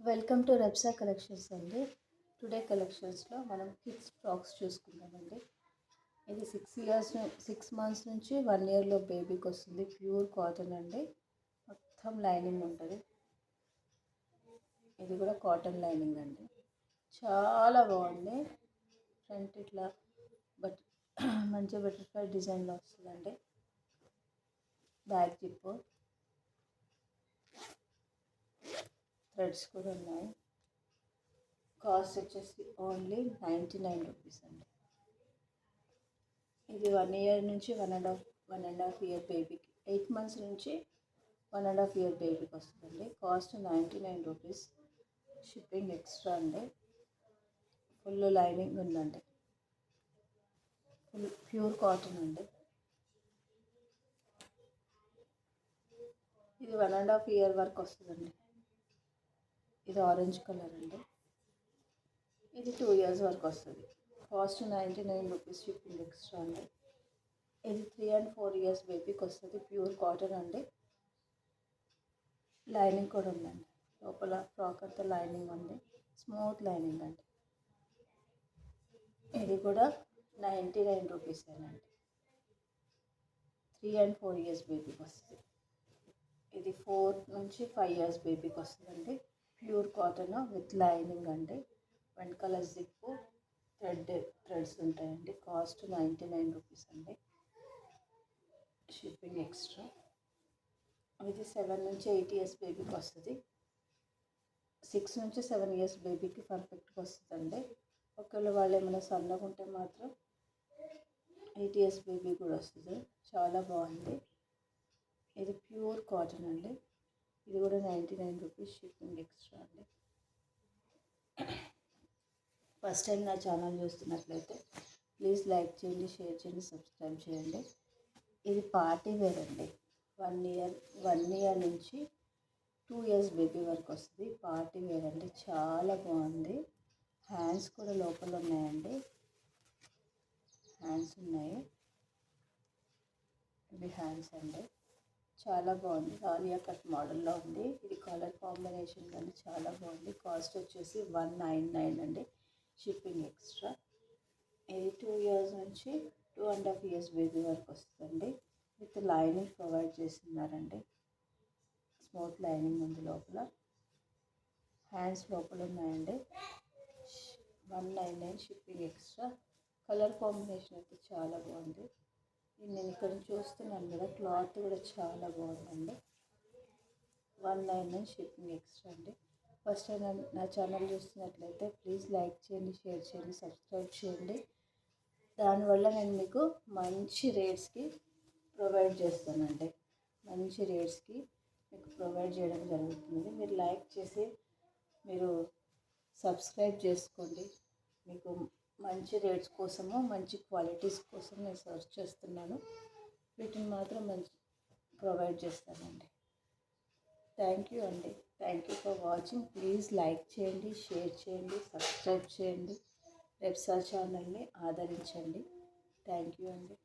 Welcome to రెబ్సా collections అండి. Today కలెక్షన్స్లో మనం కిడ్స్ ఫ్రాక్స్ చూసుకుందామండి. ఇది సిక్స్ ఇయర్స్ సిక్స్ మంత్స్ నుంచి వన్ ఇయర్లో బేబీకి వస్తుంది. ప్యూర్ కాటన్ అండి. మొత్తం లైనింగ్ ఉంటుంది. ఇది కూడా కాటన్ లైనింగ్ అండి. చాలా బాగుంది. ఫ్రంట్ ఇట్లా బట్ మంచి బటర్ఫ్లై డిజైన్లో వస్తుందండి. బ్యాక్ జిప్పు థ్రెడ్స్ కూడా ఉన్నాయి. కాస్ట్ వచ్చేసి ఓన్లీ నైంటీ నైన్ రూపీస్ అండి. ఇది వన్ ఇయర్ నుంచి one and half one and half year బేబీకి. ఎయిట్ మంత్స్ నుంచి వన్ అండ్ హాఫ్ ఇయర్ బేబీకి వస్తుందండి. Cost ninety nine rupees. Shipping extra అండి. ఫుల్ లైనింగ్ ఉందండి. ఫుల్ ప్యూర్ కాటన్ అండి. ఇది వన్ అండ్ హాఫ్ ఇయర్ వరకు వస్తుందండి. ఇది ఆరెంజ్ కలర్ అండి. ఇది టూ ఇయర్స్ వరకు వస్తుంది. Cost ninety nine rupees shipping extra అండి. ఇది త్రీ అండ్ ఫోర్ ఇయర్స్ బేబీకి వస్తుంది. ప్యూర్ కాటన్ అండి. లైనింగ్ కూడా ఉందండి. లోపల ఫ్రాక్ అంతా లైనింగ్ ఉంది. స్మూత్ లైనింగ్ అండి. ఇది కూడా నైంటీ నైన్ రూపీస్ అండి త్రీ అండ్ ఫోర్ ఇయర్స్ బేబీకి వస్తుంది. ఇది ఫోర్ నుంచి ఫైవ్ ఇయర్స్ బేబీకి వస్తుందండి. ప్యూర్ కాటన్ విత్ లైనింగ్ అండి వెనకాల జిప్పు జిప్ థ్రెడ్ థ్రెడ్స్ ఉంటాయండి. కాస్ట్ నైంటీ నైన్ రూపీస్ అండి. Shipping extra. ఇది సెవెన్ నుంచి ఎయిట్ ఇయర్స్ బేబీకి వస్తుంది. సిక్స్ నుంచి సెవెన్ ఇయర్స్ బేబీకి పర్ఫెక్ట్గా వస్తుందండి. ఒకవేళ వాళ్ళు ఏమైనా సన్నగా ఉంటే మాత్రం ఎయిట్ ఇయర్స్ బేబీ కూడా వస్తుంది. చాలా బాగుంది. ఇది ప్యూర్ కాటన్ అండి. ఇది కూడా ninety nine rupees shipping extra అండి. ఫస్ట్ టైం నా ఛానల్ చూస్తున్నట్లయితే ప్లీజ్ లైక్ చేయండి షేర్ చేయండి సబ్స్క్రైబ్ చేయండి. ఇది పార్టీ వేర్ అండి. వన్ ఇయర్ వన్ ఇయర్ నుంచి టూ ఇయర్స్ బేబీ వరకు వస్తుంది. పార్టీ వేర్ అండి. చాలా బాగుంది. హ్యాండ్స్ కూడా లోపల ఉన్నాయండి. హ్యాండ్స్ ఉన్నాయి. ఇవి హ్యాండ్స్ అండి. చాలా బాగుంది. ఆలియా కట్ మోడల్లో ఉంది. ఇది కలర్ కాంబినేషన్ కానీ చాలా బాగుంది. కాస్ట్ వచ్చేసి వన్ నైన్ నైన్ అండి. Shipping extra. ఇది టూ ఇయర్స్ నుంచి two and half years baby వరకు వస్తుందండి. విత్ లైనింగ్ ప్రొవైడ్ చేస్తున్నారండి. స్మూత్ లైనింగ్ ఉంది లోపల. హ్యాండ్స్ లోపల ఉన్నాయండి. One nine nine shipping extra. Colour combination అయితే చాలా బాగుంది. నేను ఇక్కడ చూస్తున్నాను కదా క్లాత్ కూడా చాలా బాగుందండి. One nine nine shipping extra అండి. ఫస్ట్ టైం నా ఛానల్ చూస్తున్నట్లయితే ప్లీజ్ లైక్ చేయండి షేర్ చేయండి సబ్స్క్రైబ్ చేయండి. దానివల్ల నేను మీకు మంచి రేట్స్కి ప్రొవైడ్ చేస్తానండి. మంచి రేట్స్కి మీకు ప్రొవైడ్ చేయడం జరుగుతుంది. మీరు లైక్ చేసి మీరు సబ్స్క్రైబ్ చేసుకోండి. మీకు మంచి రేట్స్ కోసము మంచి క్వాలిటీస్ కోసం నేను సర్చ్ చేస్తున్నాను. వీటిని మాత్రం మంచి ప్రొవైడ్ చేస్తానండి. థ్యాంక్ యూ అండి. Thank you for watching. Please like చేయండి షేర్ చేయండి సబ్స్క్రైబ్ చేయండి. వెబ్సా ఛానల్ని ఆదరించండి. థ్యాంక్ యూ అండి.